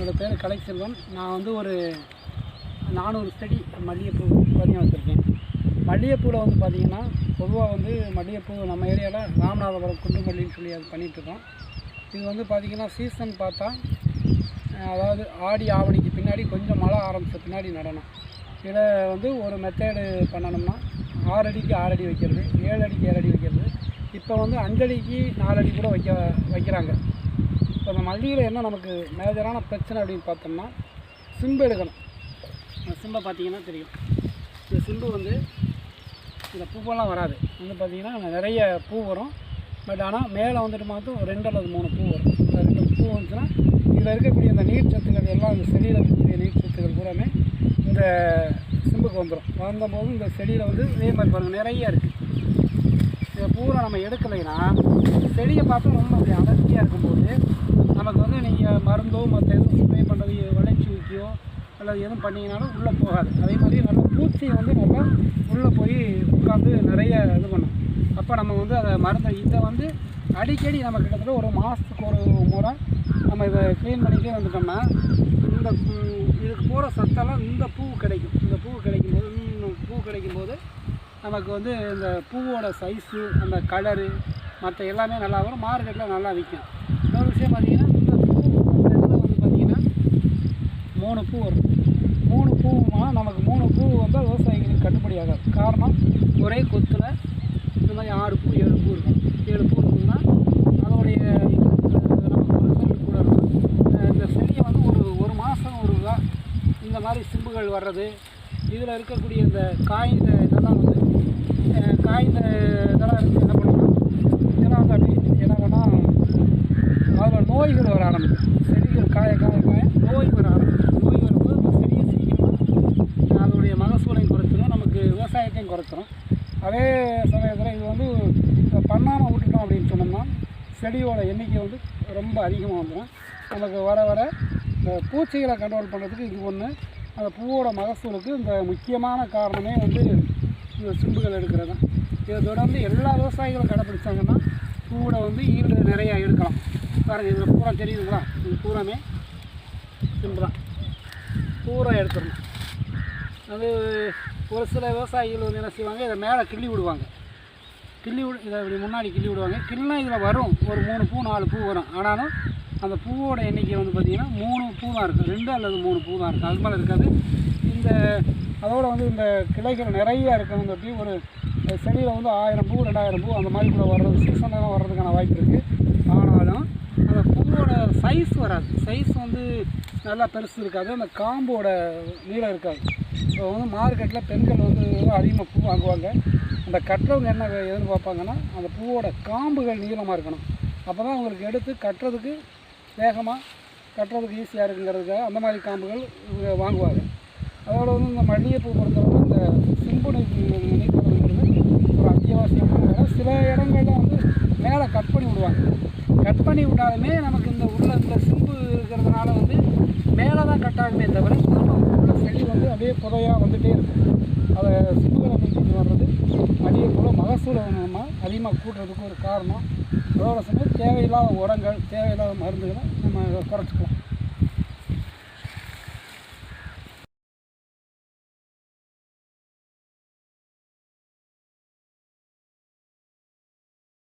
என்னோடய பேர் கலைச்செல்வன் நான் வந்து ஒரு நானூறு செடி மல்லிகைப்பூ பதியம் வச்சுருக்கேன். மல்லிகைப்பூவில் வந்து பார்த்திங்கன்னா பொதுவாக வந்து மல்லிகைப்பூ நம்ம ஏரியாவில் ராமநாதபுரம் குண்டு மல்லின்னு சொல்லி அது பண்ணிகிட்ருக்கோம் இது வந்து பார்த்திங்கன்னா சீசன் பார்த்தா அதாவது ஆடி ஆவணிக்கு பின்னாடி கொஞ்சம் மழை ஆரம்பித்த பின்னாடி நடணும் இதில் வந்து ஒரு மெத்தேடு பண்ணணும்னா ஆறு அடிக்கு ஆறு அடி வைக்கிறது ஏழு அடிக்கு ஏழு அடி வைக்கிறது. இப்போ வந்து அஞ்சடிக்கு நாலு அடி கூட வைக்க வைக்கிறாங்க. இப்போ இந்த மல்லிகையில் என்ன நமக்கு மேஜரான பிரச்சனை அப்படின்னு பார்த்தோம்னா சிம்பு எடுக்கணும். இந்த சிம்பை பார்த்தீங்கன்னா தெரியும். இந்த சிம்பு வந்து இந்த பூவெல்லாம் வராது. வந்து பார்த்தீங்கன்னா நிறைய பூ வரும். பட் ஆனால் மேலே வந்துட்டு மாற்றும் ரெண்டு அல்லது மூணு பூ வரும். இந்த ரெண்டு பூ வந்துச்சுன்னா இதில் இருக்கக்கூடிய இந்த நீர் சத்துக்கள் எல்லாம் இந்த செடியில் இருக்கக்கூடிய நீர் சத்துக்கள் பூராமே இந்த சிம்புக்கு வந்துடும் வந்தபோது இந்த செடியில் வந்து இதே மாதிரி பாருங்கள் நிறைய இருக்குது இதை பூரா நம்ம எடுக்கலைன்னா செடியை பார்த்து ரொம்ப அப்படி அடர்த்தியாக இருக்கும்போது நமக்கு வந்து நீங்கள் மருந்தோ மற்ற எதுவும் ஸ்ப்ரே பண்ணுறது வளர்ச்சி ஊக்கியோ அல்லது எதுவும் பண்ணிங்கனாலும் உள்ளே போகாது. அதே மாதிரி நல்ல பூச்சி வந்து நல்லா உள்ளே போய் உட்காந்து நிறைய இது பண்ணும். அப்போ நம்ம வந்து அதை மருந்து இதை வந்து அடிக்கடி நம்ம கிட்டத்தட்ட ஒரு மாதத்துக்கு ஒரு முறை நம்ம இதை க்ளீன் பண்ணிகிட்டே வந்துட்டோம்னா இந்த பூ- இதுக்கு போகிற சத்தெல்லாம் இந்த பூ கிடைக்கும். இந்த பூ கிடைக்கும் போது இன்னும் பூ கிடைக்கும் போது நமக்கு வந்து இந்த பூவோட சைஸு அந்த கலரு மற்ற எல்லாமே நல்லா வரும். மார்க்கெட்டில் நல்லா விற்கும். இன்னொரு விஷயம் பார்த்திங்கன்னா இந்த பூ வந்து பார்த்திங்கன்னா மூணு பூ வரும் மூணு பூவுமா நமக்கு மூணு பூ விவசாயிகளுக்கு கட்டுப்படி ஆகாது காரணம் ஒரே கொத்தில் இந்த மாதிரி ஆறு பூ ஏழு பூ இருக்கும். ஏழு பூ இருக்குன்னா அதோடைய இது ரிசல்ட் கூட இருக்கும். இந்த செடியை வந்து ஒரு ஒரு மாதம் ஒரு இந்த மாதிரி சிம்புகள் வர்றது இதில் இருக்கக்கூடிய இந்த காய்ந்த அதே சமயத்தில் இது வந்து பண்ணாமல் விட்டுட்டோம் அப்படின்னு சொன்னோம்னா செடியோட எண்ணிக்கை வந்து ரொம்ப அதிகமாக வந்துடும் நமக்கு வர வர இந்த பூச்சிகளை கண்ட்ரோல் பண்ணுறதுக்கு இது ஒன்று அந்த பூவோட மகசூலுக்கு இந்த முக்கியமான காரணமே வந்து இந்த சிம்புகள் எடுக்கிறது. தான் இதை தொடர்ந்து எல்லா விவசாயிகளும் கடைப்பிடிச்சாங்கன்னா பூவோட வந்து ஈல்டு நிறையா எடுக்கலாம். பாருங்கள் இதில் பூரா தெரியுதுங்களா? இது பூராமே சிம்பு தான் பூரா எடுத்துடணும். அது ஒரு சில விவசாயிகள் வந்து என்ன செய்வாங்க இதை மேலே கிள்ளி விடுவாங்க. கிள்ளி விடு இதை இப்படி முன்னாடி கிள்ளி விடுவாங்க. கிள்ளினா இதில் வரும். ஒரு மூணு பூ நாலு பூ வரும். ஆனாலும் அந்த பூவோட எண்ணிக்கை வந்து பார்த்திங்கன்னா மூணு பூ தான் இருக்கும். ரெண்டு அல்லது மூணு பூ தான் இருக்கும். அது மேலே இருக்காது. இந்த அதோட வந்து இந்த கிளைகள் நிறைய இருக்கும் அப்படி ஒரு செடியில் வந்து ஆயிரம் பூ ரெண்டாயிரம் பூ அந்த மாதிரி கூட வர்றது சீசனில் வர்றதுக்கான வாய்ப்பு இருக்குது ஆனாலும் அந்த பூவோட சைஸ் வராது சைஸ் வந்து நல்லா பெருசு இருக்காது அந்த காம்போட நீளம் இருக்காது இப்போ வந்து மார்க்கெட்டில் பெண்கள் வந்து அதிகமாக பூ வாங்குவாங்க அந்த கட்டுறவங்க என்ன எதிர்பார்ப்பாங்கன்னா அந்த பூவோட காம்புகள் நீளமாக இருக்கணும் அப்போ தான் அவங்களுக்கு எடுத்து கட்டுறதுக்கு வேகமாக கட்டுறதுக்கு ஈஸியாக இருக்குங்கிறதுக்காக அந்த மாதிரி காம்புகள் இவங்க வாங்குவாங்க அதோட வந்து இந்த மல்லிகைப்பூ பொறுத்தவரை இந்த சிம்பு நீக்கிறது ஒரு அத்தியாவசியமான சில இடங்கள்லாம் வந்து மேலே கட் பண்ணி விடுவாங்க. கட் பண்ணி விட்டாலுமே நமக்கு இந்த உள்ள இந்த சிம்பு இருக்கிறதுனால வந்து மேலே தான் கட் ஆகுமே தவிர திரும்ப உள்ள செடி வந்து அப்படியே புதையாக வந்துகிட்டே இருக்கும். அதை சிம்புகளை நீக்கிட்டு வர்றது மல்லிகை போல் மகசூலை நம்ம அதிகமாக கூட்டுறதுக்கு ஒரு காரணம். அதோட சமயம் தேவையில்லாத உரங்கள் தேவையில்லாத மருந்துகளை நம்ம குறைச்சிக்கலாம்.